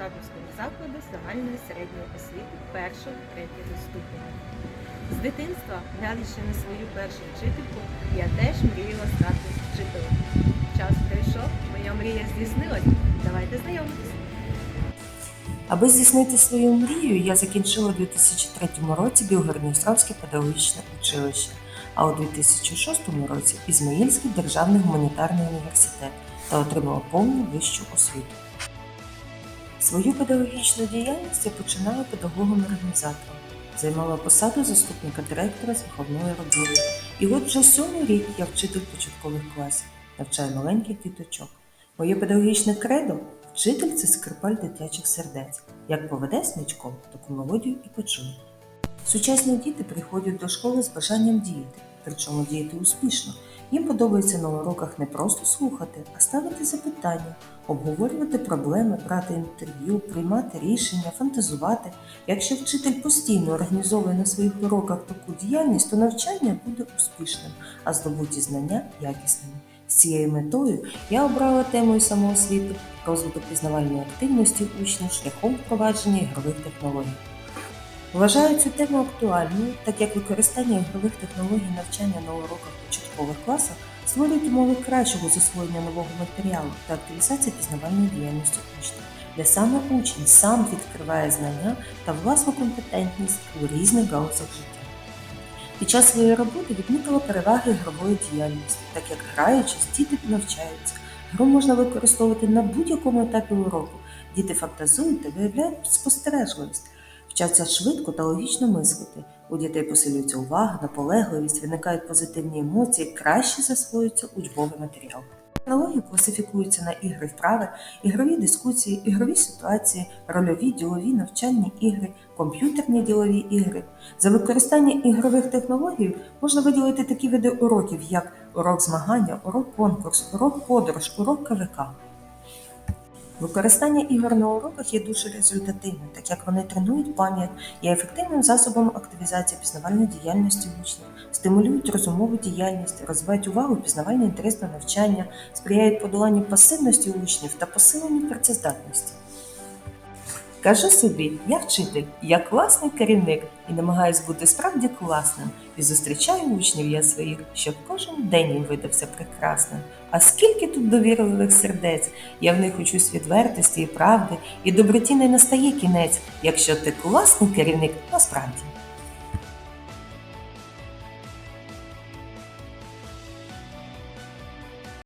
Шабівського закладу загальної середньої освіти першого третього ступеня. З дитинства, глядячи на свою першу вчительку, я теж мріяла стати вчителем. Час прийшов, моя мрія здійснилась. Давайте знайомитися. Аби здійснити свою мрію, я закінчила у 2003 році Білгородністровське педагогічне училище, а у 2006 році Ізмаїльський державний гуманітарний університет та отримала повну вищу освіту. Свою педагогічну діяльність я починала педагогом-організатором, займала посаду заступника директора з виховної роботи. І от вже сьомий рік я вчитель початкових класів, навчаю маленьких діточок. Моє педагогічне кредо вчитель це скрипаль дитячих сердець. Як поведе смічком, таку мелодію і почує. Сучасні діти приходять до школи з бажанням діяти, причому діяти успішно. Їм подобається на уроках не просто слухати, а ставити запитання, обговорювати проблеми, брати інтерв'ю, приймати рішення, фантазувати. Якщо вчитель постійно організовує на своїх уроках таку діяльність, то навчання буде успішним, а здобуті знання якісними. З цією метою я обрала темою самоосвіти розвиток пізнавальної активності учнів шляхом впровадження ігрових технологій. Вважаю цю тему актуальною, так як використання ігрових технологій навчання на уроках початкових класах створюють умови кращого засвоєння нового матеріалу та активізації пізнавальної діяльності учнів, де саме учень сам відкриває знання та власну компетентність у різних галузях життя. Під час своєї роботи відмітила переваги ігрової діяльності, так як граючись, діти навчаються. Гру можна використовувати на будь-якому етапі уроку. Діти фантазують та виявляють спостережливість, вчаться швидко та логічно мислити. У дітей посилюється увага, наполегливість, виникають позитивні емоції, краще засвоюється учбовий матеріал. Технології класифікуються на ігри вправи, ігрові дискусії, ігрові ситуації, рольові, ділові, навчальні ігри, комп'ютерні ділові ігри. За використання ігрових технологій можна виділити такі види уроків, як урок змагання, урок конкурс, урок подорож, урок КВК. Використання ігор на уроках є дуже результативним, так як вони тренують пам'ять, є ефективним засобом активізації пізнавальної діяльності учнів, стимулюють розумову діяльність, розвивають увагу, пізнавальний інтерес до навчання, сприяють подоланню пасивності учнів та посиленню працездатності. Кажу собі, я вчитель, я класний керівник і намагаюсь бути справді класним. І зустрічаю учнів я своїх, щоб кожен день їм видався прекрасним. А скільки тут довірливих сердець, я в них учусь відвертості і правди, і доброті не настає кінець, якщо ти класний керівник насправді.